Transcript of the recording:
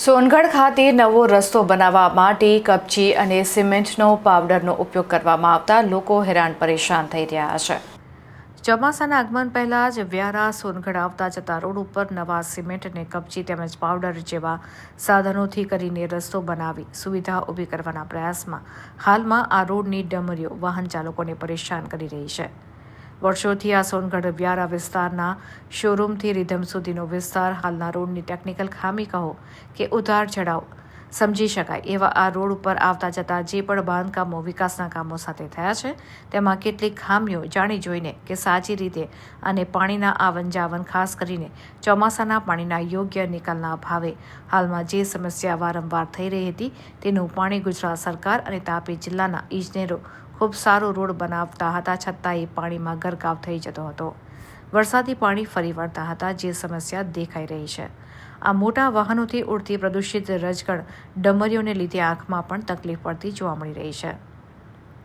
સોનગઢ ખાતે નવો રસ્તો બનાવવા માટે કપચી અને સિમેન્ટનો પાવડરનો ઉપયોગ કરવામાં આવતા લોકો હેરાન પરેશાન થઈ રહ્યા છે. ચોમાસાના આગમન પહેલાં જ વ્યારા સોનગઢ આવતા જતા રોડ ઉપર નવા સિમેન્ટ અને કપચી તેમજ પાવડર જેવા સાધનોથી કરીને રસ્તો બનાવી સુવિધા ઊભી કરવાના પ્રયાસમાં હાલમાં આ રોડની ડમરીઓ વાહન ચાલકોને પરેશાન કરી રહી છે. વર્ષોથી આ સોનગઢ વ્યારા વિસ્તારના શોરૂમથી રિધમ સુધીનો વિસ્તાર હાલના રોડની ટેકનિકલ ખામી કહો કે ઉતાર ચઢાવ. સમજી શકાય એવા આ રોડ ઉપર આવતા જતા જે પણ બાંધકામો વિકાસના કામો સાથે થયા છે, તેમાં કેટલીક ખામીઓ જાણી જોઈને કે સાચી રીતે અને પાણીના આવન જાવન ખાસ કરીને ચોમાસાના પાણીના યોગ્ય નિકાલના અભાવે હાલમાં જે સમસ્યા વારંવાર થઈ રહી હતી, તેનું પાણી ગુજરાત સરકાર અને તાપી જિલ્લાના ઇજનેરો ખૂબ સારો રોડ બનાવતા હતા છતાં એ પાણીમાં ગરકાવ થઈ જતો હતો. વરસાદી પાણી ફરી વળતા હતા જે સમસ્યા દેખાઈ રહી છે. આ મોટા વાહનોથી ઉડતી પ્રદૂષિત રજકણ ડમરીઓને લીધે આંખમાં પણ તકલીફ પડતી જોવા મળી રહી છે.